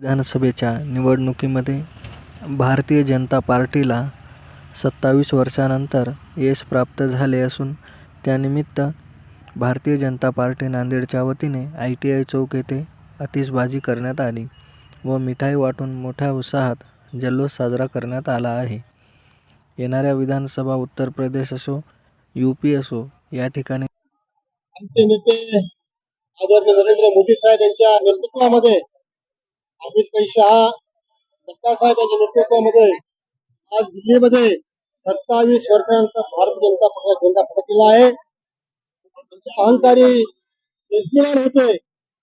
विधानसभेच्या निवडणुकीमध्ये भारतीय जनता पार्टीला सत्तावीस वर्षानंतर यश प्राप्त झाले असून त्यानिमित्त भारतीय जनता पार्टी नांदेडच्या वतीने आय टी आय चौक येथे आतिषबाजी करण्यात आली व मिठाई वाटून मोठ्या उत्साहात जल्लोष साजरा करण्यात आला आहे. येणाऱ्या विधानसभा उत्तर प्रदेश असो यू पी असो या ठिकाणी आमचे नेते आदरणीय नरेंद्र मोदी साहेब यांच्या नेतृत्वामध्ये अमित भाई शहा नड्डा नेतृत्वामध्ये आज दिल्लीमध्ये सत्तावीस वर्षानंतर भारतीय जनता पक्षाचा झेंडा फडकलेला आहे. अहंकारी केजरीवाल होते.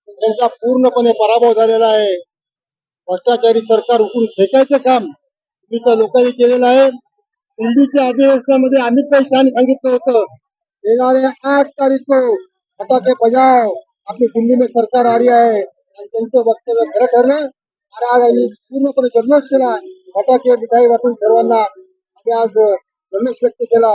त्यांचा पूर्णपणे पराभव झालेला आहे. भ्रष्टाचारी सरकार उकळून फेकायचं काम दिल्लीच्या लोकांनी केलेलं आहे. दिल्लीच्या अधिवेशनामध्ये अमित भाई शहाने सांगितलं होतं येणाऱ्या आठ तारीख को फटाके बजाव. आपली दिल्ली में सरकार आ रही आहे आणि त्यांचं वक्तव्य खरं ठरलं. आणि आज आम्ही पूर्णपणे जल्लोष केला. फटाके मिठाई वाटून सर्वांना आम्ही आज जल्लोष व्यक्त केला.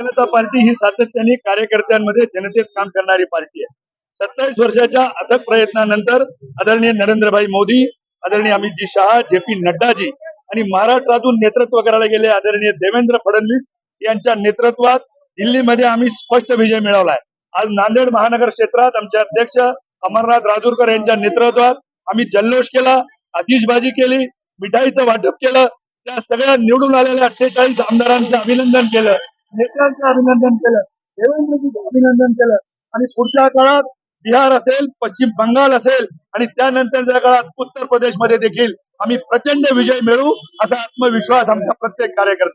जनता पार्टी ही सातत्याने कार्यकर्त्यांमध्ये जनतेत काम करणारी पार्टी आहे. सत्तावीस वर्षाच्या अथक प्रयत्नानंतर आदरणीय नरेंद्रभाई मोदी आदरणीय अमितजी शहा जे पी नड्डाजी आणि महाराष्ट्रातून नेतृत्व करायला गेले आदरणीय देवेंद्र फडणवीस यांच्या नेतृत्वात दिल्लीमध्ये आम्ही स्पष्ट विजय मिळवलाय. आज नांदेड महानगर क्षेत्रात आमचे अध्यक्ष अमरनाथ राजूरकर यांच्या नेतृत्वात आम्ही जल्लोष केला आतिषबाजी केली मिठाईचं वाटप केलं त्या सगळ्या निवडून आलेल्या अठ्ठेचाळीस आमदारांचं अभिनंदन केलं नेत्यांचं अभिनंदन केलं देवेंद्रजीचं अभिनंदन केलं. आणि पुढच्या काळात बिहार असेल पश्चिम बंगाल असेल आणि त्यानंतरच्या काळात उत्तर प्रदेशमध्ये देखील आम्ही प्रचंड विजय मिळवू असा आत्मविश्वास आमच्या प्रत्येक कार्यकर्त्या